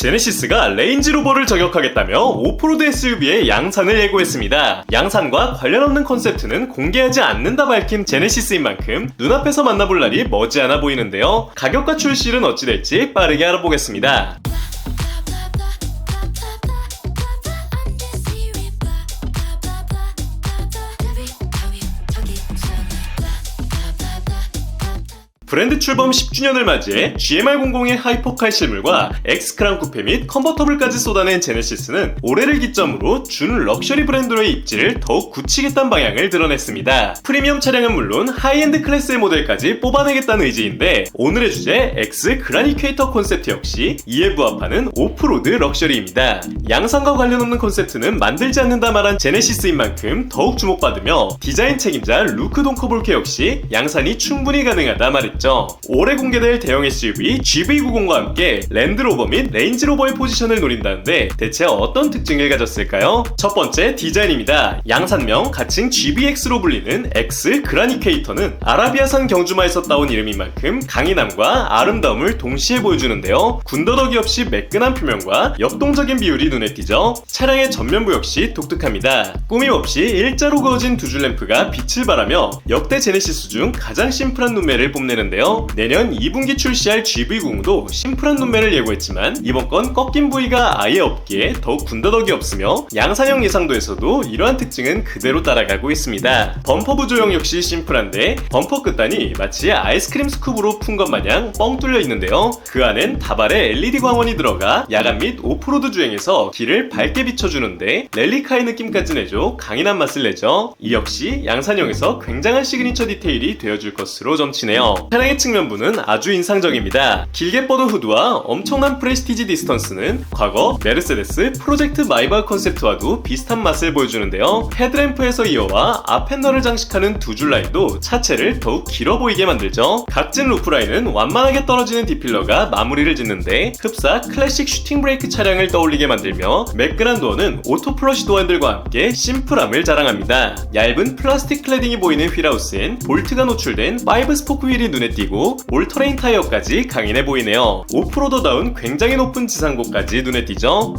제네시스가 레인지 로버를 저격하겠다며 오프로드 SUV의 양산을 예고했습니다. 양산과 관련 없는 콘셉트는 공개하지 않는다 밝힌 제네시스인 만큼 눈앞에서 만나볼 날이 머지않아 보이는데요. 가격과 출시는 어찌 될지 빠르게 알아보겠습니다. 브랜드 출범 10주년을 맞이해 GMR00의 하이퍼칼 실물과 X크랑 쿠페 및 컨버터블까지 쏟아낸 제네시스는 올해를 기점으로 준 럭셔리 브랜드로의 입지를 더욱 굳히겠다는 방향을 드러냈습니다. 프리미엄 차량은 물론 하이엔드 클래스의 모델까지 뽑아내겠다는 의지인데 오늘의 주제 X 그라니케이터 콘셉트 역시 이에 부합하는 오프로드 럭셔리입니다. 양산과 관련 없는 콘셉트는 만들지 않는다 말한 제네시스인 만큼 더욱 주목받으며 디자인 책임자 루크 동커볼케 역시 양산이 충분히 가능하다 말했죠. 올해 공개될 대형 SUV GV90과 함께 랜드로버 및 레인지로버의 포지션을 노린다는데 대체 어떤 특징을 가졌을까요? 첫 번째 디자인입니다. 양산명 가칭 GBX로 불리는 X 그라니케이터는 아라비아산 경주마에서 따온 이름인 만큼 강인함과 아름다움을 동시에 보여주는데요. 군더더기 없이 매끈한 표면과 역동적인 비율이 눈에 띄죠. 차량의 전면부 역시 독특합니다. 꾸밈 없이 일자로 그어진 두 줄 램프가 빛을 발하며 역대 제네시스 중 가장 심플한 눈매를 뽐내는 데요. 내년 2분기 출시할 GV90도 심플한 눈매를 예고했지만 이번 건 꺾인 부위가 아예 없기에 더욱 군더더기 없으며 양산형 예상도에서도 이러한 특징은 그대로 따라가고 있습니다. 범퍼 부 조형 역시 심플한데 범퍼 끝단이 마치 아이스크림 스쿱으로 푼 것 마냥 뻥 뚫려 있는데요. 그 안엔 다발의 LED 광원이 들어가 야간 및 오프로드 주행에서 길을 밝게 비춰주는데 랠리카의 느낌까지 내줘 강인한 맛을 내죠. 이 역시 양산형에서 굉장한 시그니처 디테일이 되어줄 것으로 점치네요. 차량의 측면부는 아주 인상적입니다. 길게 뻗은 후드와 엄청난 프레스티지 디스턴스는 과거 메르세데스 프로젝트 마이바 컨셉트와도 비슷한 맛을 보여주는데요. 헤드램프에서 이어와 앞 패널을 장식하는 두 줄 라인도 차체를 더욱 길어 보이게 만들죠. 각진 루프 라인은 완만하게 떨어지는 디필러가 마무리를 짓는데 흡사 클래식 슈팅 브레이크 차량을 떠올리게 만들며 매끈한 도어는 오토 플러시 도어 핸들과 함께 심플함을 자랑합니다. 얇은 플라스틱 클래딩이 보이는 휠하우스엔 볼트가 노출된 5 스포크 휠이 눈에 띄고 올터레인 타이어까지 강인해 보이네요. 오프로더다운 굉장히 높은 지상고까지 눈에 띄죠.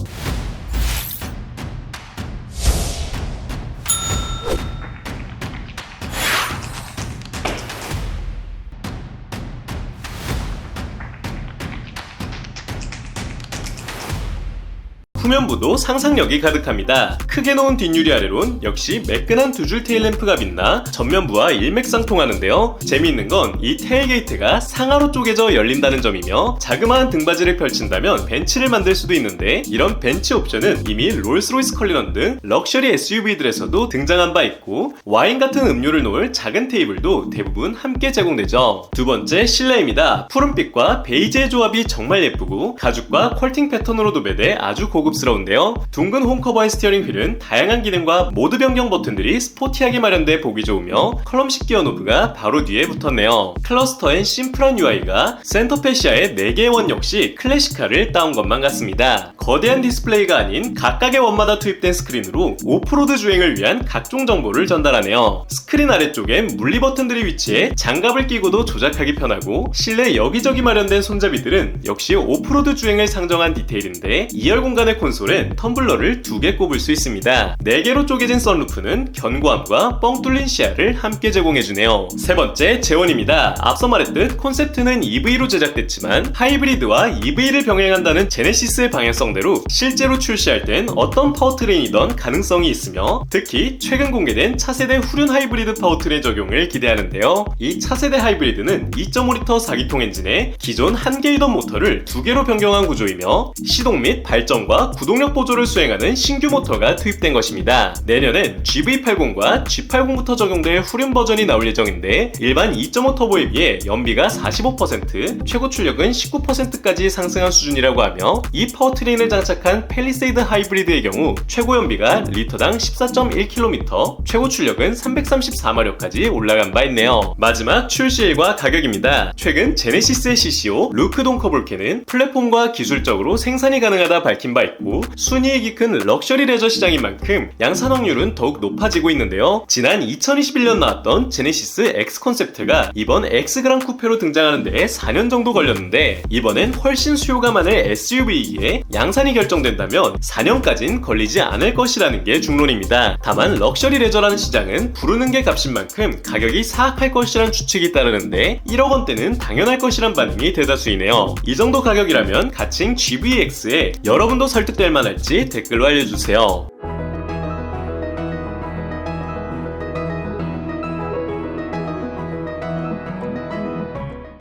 후면부도 상상력이 가득합니다. 크게 놓은 뒷유리 아래론 역시 매끈한 두 줄 테일 램프가 빛나 전면부와 일맥상통하는데요. 재미있는 건 이 테일게이트가 상하로 쪼개져 열린다는 점이며 자그마한 등받이를 펼친다면 벤츠를 만들 수도 있는데 이런 벤츠 옵션은 이미 롤스로이스 컬리넌 등 럭셔리 SUV들에서도 등장한 바 있고 와인 같은 음료를 놓을 작은 테이블도 대부분 함께 제공되죠. 두 번째 실내입니다. 푸른빛과 베이지의 조합이 정말 예쁘고 가죽과 퀄팅 패턴으로 도배돼 아주 고급 스러운데요. 둥근 홈커버의 스티어링 휠은 다양한 기능과 모드 변경 버튼들이 스포티하게 마련돼 보기 좋으며 컬럼식 기어 노브가 바로 뒤에 붙었네요. 클러스터엔 심플한 UI가 센터 페시아의 4개의 원 역시 클래식카를 따온 것만 같습니다. 거대한 디스플레이가 아닌 각각의 원마다 투입된 스크린으로 오프로드 주행을 위한 각종 정보를 전달하네요. 스크린 아래쪽엔 물리 버튼들이 위치해 장갑을 끼고도 조작하기 편하고 실내 여기저기 마련된 손잡이들은 역시 오프로드 주행을 상정한 디테일인데 2열 공간의 콘솔엔 텀블러를 두개 꼽을 수 있습니다. 4개로 쪼개진 썬루프는 견고함과 뻥 뚫린 시야를 함께 제공해주네요. 세 번째, 재원입니다. 앞서 말했듯 콘셉트는 EV로 제작됐지만 하이브리드와 EV를 병행한다는 제네시스의 방향성대로 실제로 출시할 땐 어떤 파워트레인이던 가능성이 있으며 특히 최근 공개된 차세대 후륜 하이브리드 파워트레인 적용을 기대하는데요. 이 차세대 하이브리드는 2.5L 4기통 엔진에 기존 한 개이던 모터를 두 개로 변경한 구조이며 시동 및 발전과 구동력 보조를 수행하는 신규 모터가 투입된 것입니다. 내년엔 GV80과 G80부터 적용될 후륜 버전이 나올 예정인데 일반 2.5 터보에 비해 연비가 45%, 최고 출력은 19%까지 상승한 수준이라고 하며 이 파워트레인을 장착한 펠리세이드 하이브리드의 경우 최고 연비가 리터당 14.1km, 최고 출력은 334마력까지 올라간 바 있네요. 마지막 출시일과 가격입니다. 최근 제네시스의 CCO 루크 동커볼케는 플랫폼과 기술적으로 생산이 가능하다 밝힌 바 있고 시장이었고 순이익이 큰 럭셔리 레저 시장인 만큼 양산확률은 더욱 높아지고 있는데요. 지난 2021년 나왔던 제네시스 X 콘셉트가 이번 X 그랑 쿠페로 등장하는 데 4년 정도 걸렸는데 이번엔 훨씬 수요가 많을 SUV이기에 양산이 결정된다면 4년까진 걸리지 않을 것이라는 게 중론입니다. 다만 럭셔리 레저라는 시장은 부르는 게 값인 만큼 가격이 사악할 것이란 추측이 따르는데 1억 원대는 당연할 것이란 반응이 대다수이네요. 이 정도 가격이라면 가칭 GVX에 여러분도 설 득될 만할지 댓글로 알려주세요.